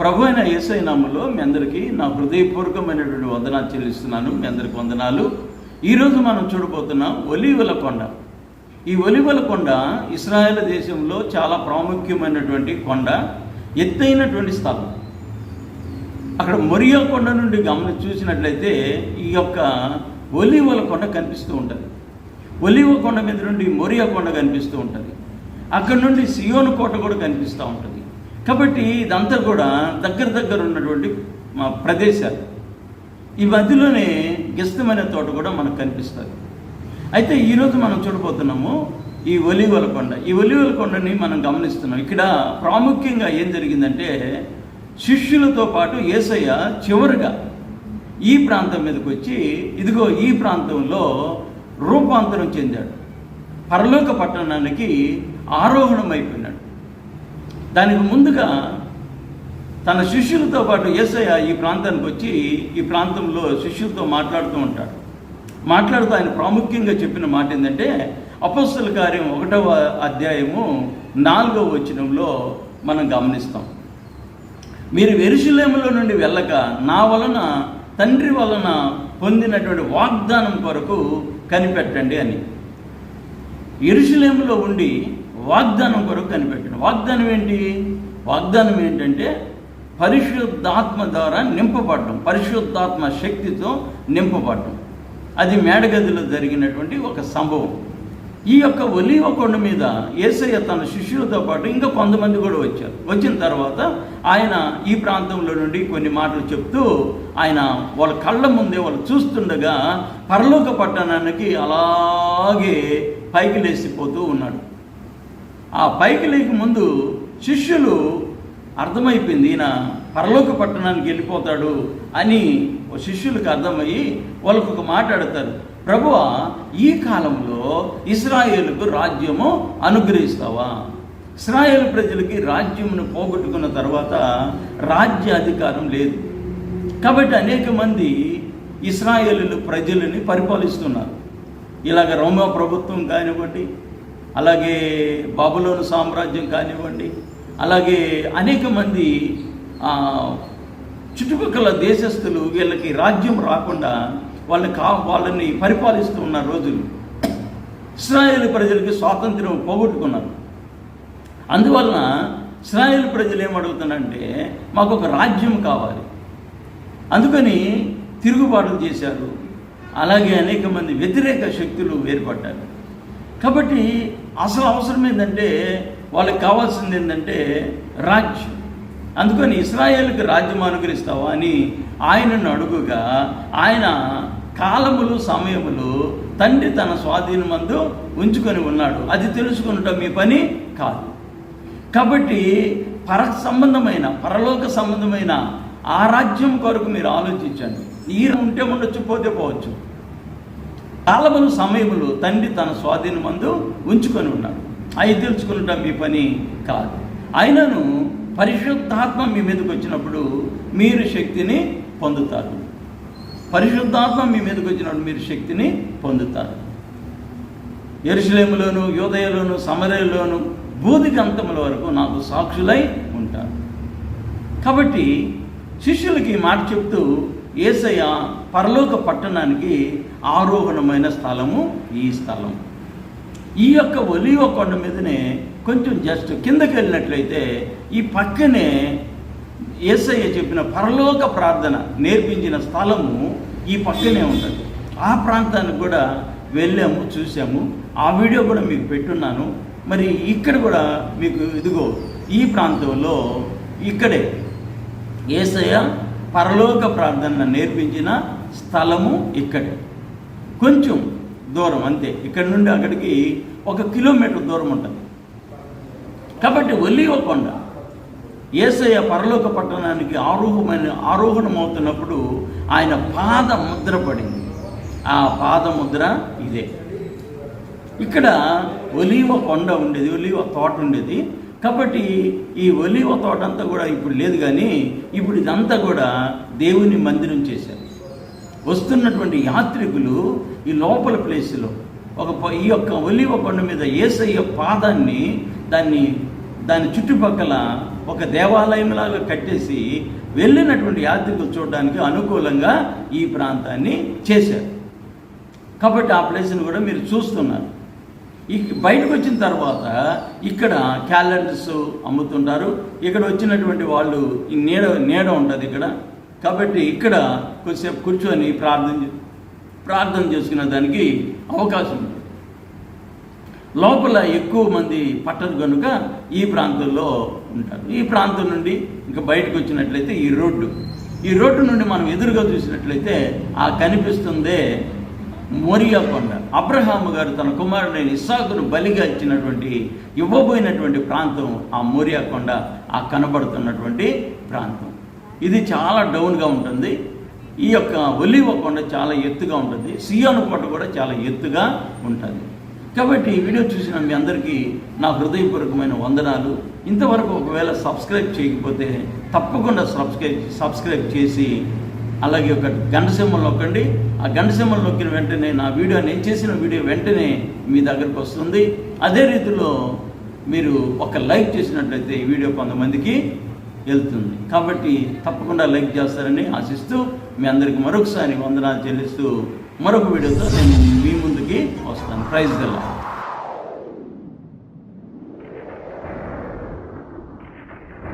ప్రభు అయిన యేసై నామంలో మీ అందరికీ నా హృదయపూర్వకమైనటువంటి వందనాలు చెల్లిస్తున్నాను. మీ అందరికి వందనాలు. ఈరోజు మనం చూడబోతున్నాం ఒలీవల కొండ. ఈ ఒలివల కొండ ఇస్రాయేల్ దేశంలో చాలా ప్రాముఖ్యమైనటువంటి కొండ ఎత్తైనటువంటి స్థలం. అక్కడ మొరియా కొండ నుండి గమని చూసినట్లయితే ఈ యొక్క ఒలివల కొండ కనిపిస్తూ ఉంటుంది. ఒలివ కొండ మీద నుండి మొరియా కొండ కనిపిస్తూ ఉంటుంది. అక్కడ నుండి సియోను కోట కూడా కనిపిస్తూ ఉంటుంది. కాబట్టి ఇదంతా కూడా దగ్గర దగ్గర ఉన్నటువంటి మా ప్రదేశాలు. ఈ మధ్యలోనే గెస్తమైన తోట కూడా మనకు కనిపిస్తుంది. అయితే ఈరోజు మనం చూడబోతున్నాము ఈ ఒలివల కొండ. ఈ ఒలివల కొండని మనం గమనిస్తున్నాం. ఇక్కడ ప్రాముఖ్యంగా ఏం జరిగిందంటే శిష్యులతో పాటు ఏసయ్య చివరిగా ఈ ప్రాంతం మీదకి వచ్చి ఇదిగో ఈ ప్రాంతంలో రూపాంతరం చెందాడు. పరలోక పట్టణానికి ఆరోహణం అయిపోయినాడు దానికి ముందుగా తన శిష్యులతో పాటు ఏసయ్య ఈ ప్రాంతానికి వచ్చి ఈ ప్రాంతంలో శిష్యులతో మాట్లాడుతూ ఉంటాడు. మాట్లాడుతూ ఆయన ప్రాముఖ్యంగా చెప్పిన మాట ఏంటంటే అపస్సుల కార్యం ఒకటవ అధ్యాయము నాలుగవ వచనంలో మనం గమనిస్తాం. మీరు వెరుశులేములో నుండి వెళ్ళక నా వలన తండ్రి వలన పొందినటువంటి వాగ్దానం కొరకు కనిపెట్టండి అని. ఎరుషులేములో ఉండి వాగ్దానం కొరకు కనిపెట్టండి వాగ్దానం ఏంటి? వాగ్దానం ఏంటంటే పరిశుద్ధాత్మ ద్వారా నింపబడటం పరిశుద్ధాత్మ శక్తితో నింపబడటం. అది మేడగదిలో జరిగినటువంటి ఒక సంభవం. ఈ యొక్క ఒలివ కొండ మీద ఏసయ్య తన శిష్యులతో పాటు ఇంకా కొంతమంది కూడా వచ్చారు. వచ్చిన తర్వాత ఆయన ఈ ప్రాంతంలో నుండి కొన్ని మాటలు చెప్తూ ఆయన వాళ్ళ కళ్ళ ముందే వాళ్ళు చూస్తుండగా పరలోక పట్టణానికి అలాగే పైకి లేచిపోతూ ఉన్నాడు. ఆ పైకి లేక ముందు శిష్యులు అర్థమైపోయింది ఈయన పరలోక పట్టణానికి వెళ్ళిపోతాడు అని శిష్యులకు అర్థమయ్యి వాళ్ళకు ఒక మాట అడతారు ప్రభువ ఈ కాలంలో ఇస్రాయేలుకు రాజ్యము అనుగ్రహిస్తావా? ఇస్రాయేల్ ప్రజలకి రాజ్యమును పోగొట్టుకున్న తర్వాత రాజ్య అధికారం లేదు. కాబట్టి అనేక మంది ఇస్రాయేలు ప్రజలని పరిపాలిస్తున్నారు. ఇలాగ రోమా ప్రభుత్వం కానివ్వండి అలాగే బాబులోని సామ్రాజ్యం కానివ్వండి అలాగే అనేక మంది చుట్టుపక్కల దేశస్తులు వీళ్ళకి రాజ్యం రాకుండా వాళ్ళని కా వాళ్ళని పరిపాలిస్తూ ఉన్న రోజులు. ఇస్రాయేల్ ప్రజలకి స్వాతంత్రం పోగొట్టుకున్నారు. అందువలన ఇస్రాయేల్ ప్రజలు ఏమడుగుతున్నారంటే మాకు ఒక రాజ్యం కావాలి. అందుకని తిరుగుబాటు చేశారు. అలాగే అనేక మంది వ్యతిరేక శక్తులు ఏర్పడ్డారు. కాబట్టి అసలు అవసరం ఏంటంటే వాళ్ళకి కావాల్సింది ఏంటంటే రాజ్యం. అందుకని ఇస్రాయేల్కి రాజ్యం అనుగ్రహిస్తావా అని ఆయనను అడుగుగా ఆయన కాలములు సమయములు తండ్రి తన స్వాధీనమందు ఉంచుకొని ఉన్నాడు. అది తెలుసుకున్నట మీ పని కాదు. కాబట్టి పర సంబంధమైన పరలోక సంబంధమైన ఆ రాజ్యం కొరకు మీరు ఆలోచించండి. ఈ ఉంటే ఉండొచ్చు పోతే పోవచ్చు. కాలమును సమయంలో తండ్రి తన స్వాధీనం మందు ఉంచుకొని ఉన్నాడు. అవి తెలుసుకున్నట మీ పని కాదు. అయినను పరిశుద్ధాత్మ మీ మీదకి వచ్చినప్పుడు మీరు శక్తిని పొందుతారు. పరిశుద్ధాత్మ మీ మీదకి వచ్చినప్పుడు మీరు శక్తిని పొందుతారు. ఎరుసలేములోను యోదయలోను సమరయలోను బూదిగంతముల వరకు నాకు సాక్షులై ఉంటారు. కాబట్టి శిష్యులకి మాట చెప్తూ ఏసయ పరలోక పట్టణానికి ఆరోహణమైన స్థలము ఈ స్థలం. ఈ యొక్క ఒలివ కొండ మీదనే కొంచెం జస్ట్ కిందకి వెళ్ళినట్లయితే ఈ పక్కనే ఏసయ్య చెప్పిన పరలోక ప్రార్థన నేర్పించిన స్థలము ఈ పక్కనే ఉంటుంది. ఆ ప్రాంతానికి కూడా వెళ్ళాము చూసాము ఆ వీడియో కూడా మీకు పెట్టున్నాను. మరి ఇక్కడ కూడా మీకు ఇదిగో ఈ ప్రాంతంలో ఇక్కడే ఏసయ్య పరలోక ప్రార్థన నేర్పించిన స్థలము ఇక్కడే. కొంచెం దూరం అంతే. ఇక్కడ నుండి అక్కడికి ఒక కిలోమీటర్ దూరం ఉంటుంది. కాబట్టి ఒలివ కొండ. ఏసయ్య పరలోక పట్టణానికి ఆరోహమైన ఆరోహణమవుతున్నప్పుడు ఆయన పాద ముద్ర పడింది ఆ పాద ముద్ర ఇదే. ఇక్కడ ఒలివ కొండ ఉండేది ఒలివ తోట ఉండేది. కాబట్టి ఈ ఒలివ తోట అంతా కూడా ఇప్పుడు లేదు కానీ ఇప్పుడు ఇదంతా కూడా దేవుని మందిరం చేశారు. వస్తున్నటువంటి యాత్రికులు ఈ లోపల ప్లేస్లో ఒక ఈ యొక్క ఒలివ కొండ మీద ఏసయ్య పాదాన్ని దాన్ని దాని చుట్టుపక్కల ఒక దేవాలయంలాగా కట్టేసి వెళ్ళినటువంటి యాత్రికులు చూడడానికి అనుకూలంగా ఈ ప్రాంతాన్ని చేశారు. కాబట్టి ఆ ప్లేస్ని కూడా మీరు చూస్తున్నారు. ఈ బయటకు వచ్చిన తర్వాత ఇక్కడ క్యాలెండర్స్ అమ్ముతుంటారు. ఇక్కడ వచ్చినటువంటి వాళ్ళు ఈ నీడ నీడ ఉంటుంది ఇక్కడ. కాబట్టి ఇక్కడ కొద్దిసేపు కూర్చొని ప్రార్థన ప్రార్థన చేసుకునే దానికి అవకాశం ఉంది. లోపల ఎక్కువ మంది పట్టదు కనుక ఈ ప్రాంతంలో ఉంటారు. ఈ ప్రాంతం నుండి ఇంకా బయటకు వచ్చినట్లయితే ఈ రోడ్డు. ఈ రోడ్డు నుండి మనం ఎదురుగా చూసినట్లయితే ఆ కనిపిస్తుందే మోరియా కొండ. అబ్రహాము గారు తన కుమారుడైన ఇస్సాకును బలిగా ఇచ్చినటువంటి ఇవ్వబోయినటువంటి ప్రాంతం ఆ మోరియా కొండ ఆ కనబడుతున్నటువంటి ప్రాంతం. ఇది చాలా డౌన్గా ఉంటుంది. ఈ యొక్క ఒలివ కొండ చాలా ఎత్తుగా ఉంటుంది. సియోను కొండ కూడా చాలా ఎత్తుగా ఉంటుంది. కాబట్టి ఈ వీడియో చూసిన మీ అందరికీ నా హృదయపూర్వకమైన వందనాలు. ఇంతవరకు ఒకవేళ సబ్స్క్రైబ్ చేయకపోతే తప్పకుండా సబ్స్క్రైబ్ సబ్స్క్రైబ్ చేసి అలాగే ఒక గంట సింబల్ నొక్కండి. ఆ గంట సింబల్ నొక్కిన వెంటనే నా వీడియో నేను చేసిన వీడియో వెంటనే మీ దగ్గరకు వస్తుంది. అదే రీతిలో మీరు ఒక లైక్ చేసినట్లయితే ఈ వీడియో కొంతమందికి వెళ్తుంది. కాబట్టి తప్పకుండా లైక్ చేస్తారని ఆశిస్తూ మీ అందరికీ మరొకసారి వందనాలు చెల్లిస్తూ మరొక వీడియోతో నేను మీ ముందుకి వస్తాను. ప్రైజ్ గల్లా